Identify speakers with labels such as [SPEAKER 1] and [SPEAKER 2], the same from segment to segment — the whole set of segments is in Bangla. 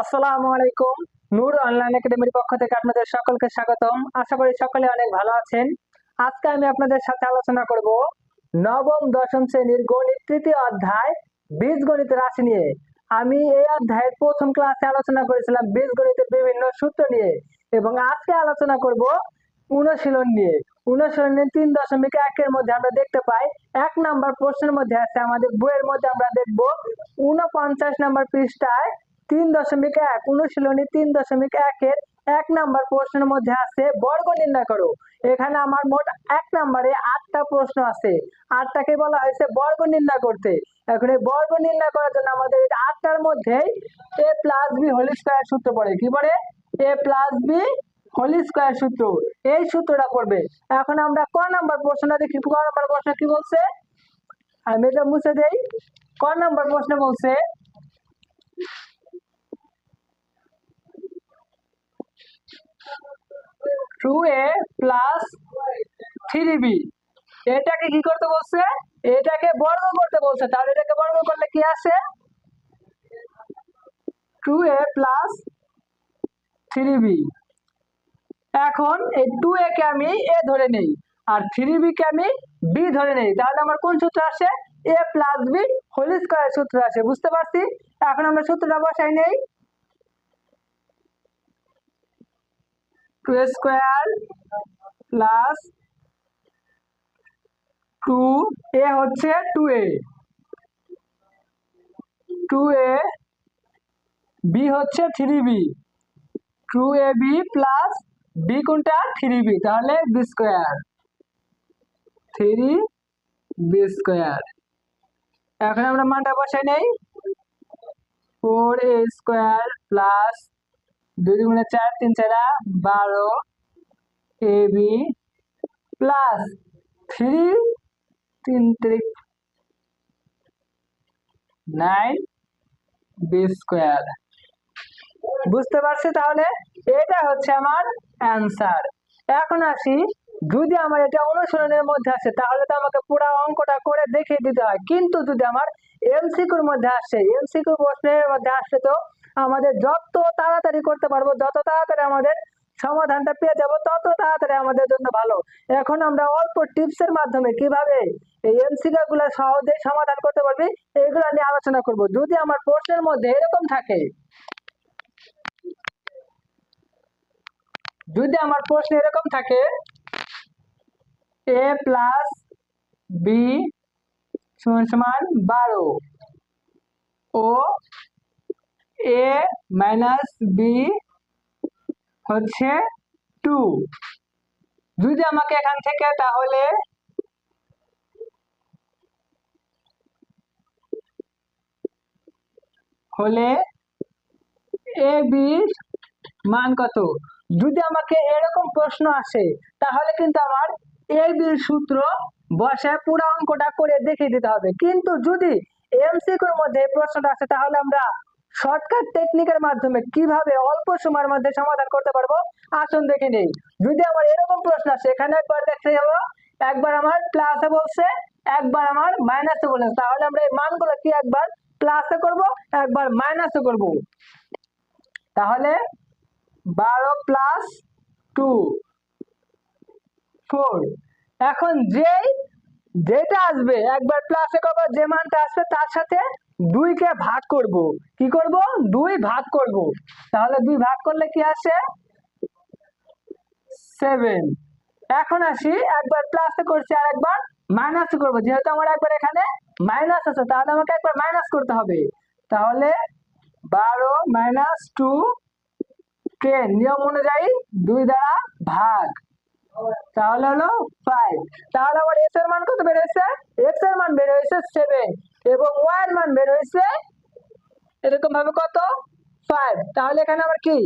[SPEAKER 1] আসসালামু আলাইকুম। নূর অনলাইন একাডেমির পক্ষ থেকে আপনাদের সকলকে স্বাগতম। আশা করি সকলে অনেক ভালো আছেন। আজকে আমি আপনাদের সাথে আলোচনা করব নবম, দশম শ্রেণির গণিত তৃতীয় অধ্যায় বীজগণিত রাশি নিয়ে। আমি এই অধ্যায়ের প্রথম ক্লাসে আলোচনা করেছিলাম বীজগণিতের বিভিন্ন সূত্র নিয়ে এবং আজকে আলোচনা করব অনুশীলন নিয়ে। অনুশীলনের তিন দশমিক একের মধ্যে আমরা দেখতে পাই, এক নাম্বার প্রশ্নের মধ্যে আছে, আমাদের বইয়ের মধ্যে আমরা দেখব উনপঞ্চাশ নাম্বার পৃষ্ঠায় তিন দশমিক এক, অনুশীলনী তিন দশমিক একের এক নাম্বার প্রশ্নের মধ্যে আছে বর্গ নির্ণয় করো। এখানে আমার মোট এক নাম্বারে আটটা প্রশ্ন আছে। আটটাকে বলা হয়েছে বর্গ নির্ণয় করতে। এখন এই বর্গ নির্ণয় করার জন্য আমাদের আটটার মধ্যে A plus B whole square সূত্র পড়ে। কি পড়ে? A plus B whole square সূত্র। এই সূত্রটা পড়বে। এখন আমরা ক নাম্বার প্রশ্নটা দেখি। ক নাম্বার প্রশ্ন কি বলছে? আমি এটা মুছে দেই। ক নাম্বার প্রশ্ন বলছে two A plus three B এটাকে কি করতে বলছে? এটাকে বর্গ করতে বলছে। তাহলে এটাকে বর্গ করলে কি আসে two A plus three B এখন এই টু এ কে আমি এ ধরে নেই, আর থ্রি বি কে আমি বি ধরে নেই। তাহলে আমার কোন সূত্র আসে? এ প্লাস বি হোল সূত্র আসে, বুঝতে পারছি? এখন আমরা সূত্রটা বসাই নেই। Two square plus two A হচ্ছে two A two A B হচ্ছে three B two A B plus B কোনটা? থ্রি বি তাহলে B square three B square এখন আমরা মানটা বসাই নেই। ফোর এ স্কোয়ার প্লাস দুই দুগুণে চার, তিন চারা, বারো এ বি প্লাস থ্রি তিন তিরিক নাইন বি স্কোয়ার বুঝতে পারছি তাহলে? এটা হচ্ছে আমার অ্যান্সার এখন আসি, যদি আমার এটা অনুশীলনের মধ্যে আসে, তাহলে তো আমাকে পুরো অঙ্কটা করে দেখিয়ে দিতে হয়। কিন্তু যদি আমার এমসিকিউর মধ্যে আসে এমসিকিউ প্রশ্নের মধ্যে আসে তো আমাদের যত তাড়াতাড়ি করতে পারব, যত তাড়াতাড়ি আমাদের সমাধানটা পেয়ে যাব, তত তাড়াতাড়ি আমাদের জন্য ভালো। এখন আমরা অল্প টিপসের মাধ্যমে কীভাবে এই এমসিকিউ গুলো সহজেই সমাধান করতে পারবি, এগুলো নিয়ে আলোচনা করব। যদি আমার প্রশ্নের মধ্যে এরকম থাকে, যদি আমার প্রশ্ন এরকম থাকে এ প্লাস বি সমান বারো, ও এ মাইনাস বি হচ্ছে টু যদি আমাকে এখান থেকে তাহলে হলে এ বির মান কত? যদি আমাকে এরকম প্রশ্ন আসে, তাহলে কিন্তু আমার এ বির সূত্র বসে পুরো অঙ্কটা করে দেখিয়ে দিতে হবে। কিন্তু যদি এমসিকিউর মধ্যে প্রশ্নটা আসে, তাহলে আমরা শর্টকাট টেকনিকের মাধ্যমে কীভাবে অল্প সময়ের মধ্যে সমাধান করতে পারব? আসুন দেখে নেই। যদি আমার এরকম প্রশ্ন আসে, এখানে একবার দেখতে যাব। একবার আমার প্লাসে বলছে, একবার আমার মাইনাসে বলেছে। তাহলে আমরা এই মানগুলো কি একবার প্লাসে করব, একবার মাইনাসে করব? তাহলে বারো প্লাস টু ফোর এখন যেই, যেটা আসবে, একবার প্লাসে করব, যে মানটা আসবে তার সাথে দুইকে ভাগ করব। কি করব? দুই ভাগ করব। তাহলে দুই ভাগ করলে কি আসে? সেভেন। এখন আসি, একবার প্লাসে করছি আর একবার মাইনাসে করব। যেহেতু আমার একবার এখানে মাইনাস আছে, তাহলে আমাকে একবার মাইনাস করতে হবে। তাহলে বারো মাইনাস টু টেন নিয়ম অনুযায়ী দুই দ্বারা ভাগ। তাহলে হলো ফাইভ তাহলে আমার এক্সের মান কত হয়েছে? এক্সের মান বের হয়েছে সেভেন এবং ওয়ান মান বের হয়েছে এরকম ভাবে কত? ফাইভ তাহলে এখানে আমার কি?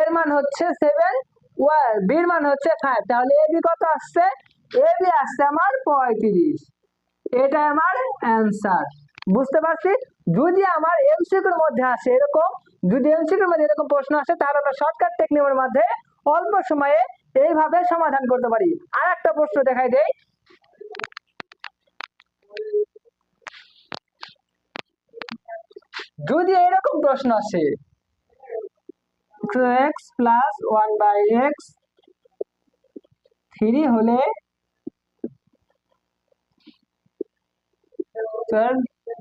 [SPEAKER 1] এর মান হচ্ছে সেভেন ওয়াই বির মান হচ্ছে ফাইভ তাহলে এ বি কত আসছে? এ বি আসছে আমার পঁয়ত্রিশ। এটা আমার অ্যান্সার বুঝতে পারছি? যদি আমার এমসিকিউর মধ্যে আসে এরকম, যদি এমসিকিউর মধ্যে এরকম প্রশ্ন আসে, তাহলে আমরা শর্টকাট টেকনিকের মধ্যে অল্প সময়ে এইভাবে সমাধান করতে পারি। আর একটা প্রশ্ন দেখাই দেই। যদি এরকম প্রশ্ন আসে X plus one by X three হলে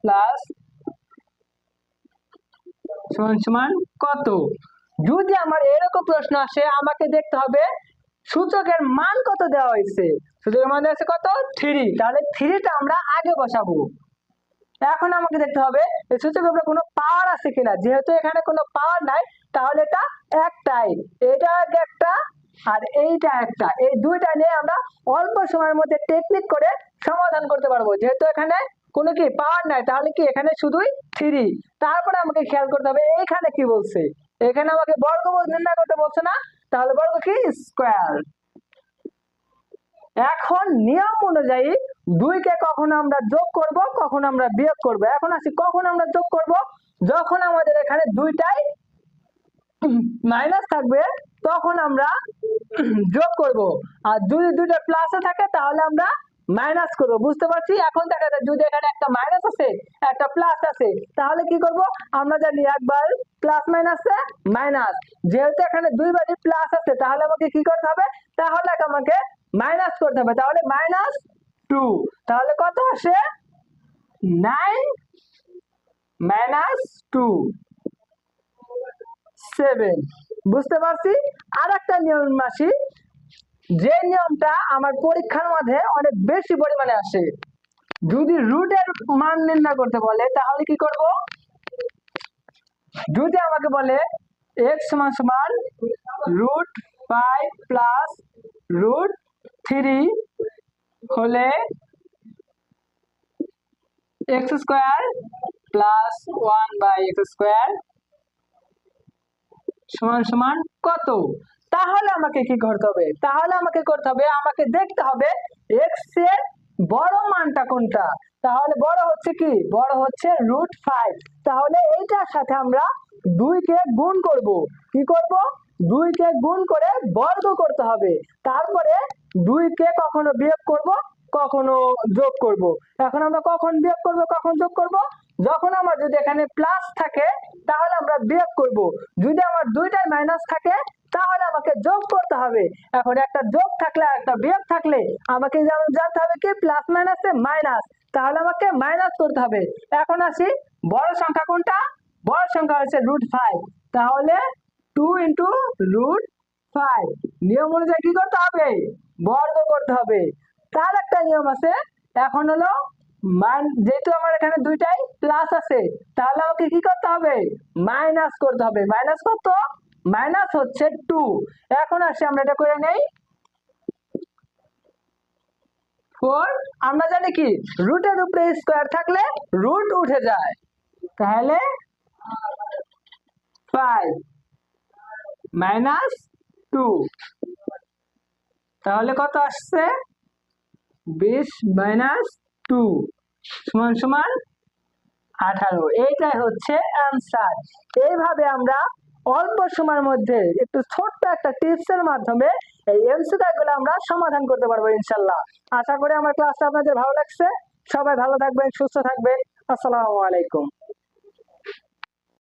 [SPEAKER 1] প্লাস সমান কত? যদি আমার এরকম প্রশ্ন আসে, আমাকে দেখতে হবে সূচকের মান কত দেওয়া হয়েছে। সূচকের মান দেওয়া আছে কত? থ্রি তাহলে থ্রিটা আমরা আগে বসাবো। এখন আমাকে দেখতে হবে এই সূচকের উপরে কোনো পাওয়ার আছে কিনা। যেহেতু এখানে কোনো পাওয়ার নাই, তাহলে এটা একটাই। এটা একটা আর এইটা একটা। এই দুইটা নিয়ে আমরা অল্প সময়ের মধ্যে টেকনিক করে সমাধান করতে পারব। যেহেতু এখানে কোনো কি পাওয়ার নাই, তাহলে কি এখানে শুধুই থ্রি তারপরে আমাকে খেয়াল করতে হবে এইখানে কি বলছে। এখানে আমাকে বর্গমূল নির্ণয় করতে বলছে না, তাহলে বর্গ কি? স্কোয়ার এখন নিয়ম অনুযায়ী দুইকে কখন আমরা যোগ করব, কখন আমরা বিয়োগ করব। এখন আসি কখন আমরা যোগ করব? যখন আমাদের এখানে দুইটাই মাইনাস থাকবে, তখন আমরা যোগ করব। আর যদি দুইটা প্লাসে থাকে, তাহলে আমরা মাইনাস করব। বুঝতে পারছি? এখন দেখা যায় যদি এখানে একটা মাইনাস আছে, একটা প্লাস আছে, তাহলে কি করব? আমরা জানি একবার প্লাস মাইনাসে মাইনাস যেহেতু এখানে দুইবারই প্লাস আছে, তাহলে আমাকে কি করতে হবে? তাহলে আমাকে মাইনাস করতে হবে তাহলে মাইনাস টু। তাহলে কত আসে? Nine minus two seven. বুঝতে পারছি? আর একটা নিয়ম আসি যে নিয়মটা আমার পরীক্ষার মধ্যে অনেক বেশি পরিমাণে আসে। যদি রুটের মান নির্ণয় করতে বলে, তাহলে কি করব? যদি আমাকে বলে এক্স সমান সমান root five plus root three হলে X square plus one by X square সমান সমান কত? তাহলে আমাকে কি করতে হবে? তাহলে আমাকে করতে হবে, আমাকে দেখতে হবে এক্সের বড় মানটা কোনটা? তাহলে বড় হচ্ছে কি? বড় হচ্ছে রুট ফাইভ। তাহলে এইটার সাথে আমরা দুইকে গুণ করব। কি করব? দুইকে গুণ করে বর্গ করতে হবে। তারপরে দুইকে কখনো বিয়োগ করব, কখনো যোগ করব। এখন আমরা কখন বিয়োগ করব, কখন যোগ করব? যখন আমার যদি এখানে প্লাস থাকে, তাহলে আমরা বিয়োগ করব। যদি আমার দুইটাই মাইনাস থাকে, তাহলে আমাকে যোগ করতে হবে। এখন একটা যোগ থাকলে একটা বিয়োগ থাকলে আমাকে যেমন জানতে হবে কি প্লাস মাইনাসে মাইনাস তাহলে আমাকে মাইনাস করতে হবে। এখন আসি, বড় সংখ্যা কোনটা? বড় সংখ্যা হচ্ছে রুট ফাইভ তাহলে টু ইন্টু রুট ফাইভ নিয়ম অনুযায়ী কি করতে হবে? বর্গ করতে হবে। তার একটা নিয়ম আছে। এখন হলো মান, যেহেতু আমার এখানে দুইটাই প্লাস আছে, তাহলে আমাকে কি করতে হবে? মাইনাস করতে হবে। মাইনাস কত? মাইনাস হচ্ছে টু এখন আসি আমরা এটা করে নেই। ফোর আমরা জানি কি? রুটের উপরে স্কোয়ার থাকলে রুট উঠে যায়। তাহলে ফাইভ মাইনাস টু। তাহলে কত আসছে? বিশ মাইনাস টু সমান সমান আঠারো। এইটাই হচ্ছে অ্যান্সার এইভাবে আমরা অল্প সময়ের মধ্যে একটু ছোট্ট একটা টিপসের মাধ্যমে এই এমসিকিউ গুলো আমরা সমাধান করতে পারব ইনশাল্লাহ। আশা করি আমার ক্লাসটা আপনাদের ভালো লাগছে। সবাই ভালো থাকবেন, সুস্থ থাকবেন। আসসালামু আলাইকুম।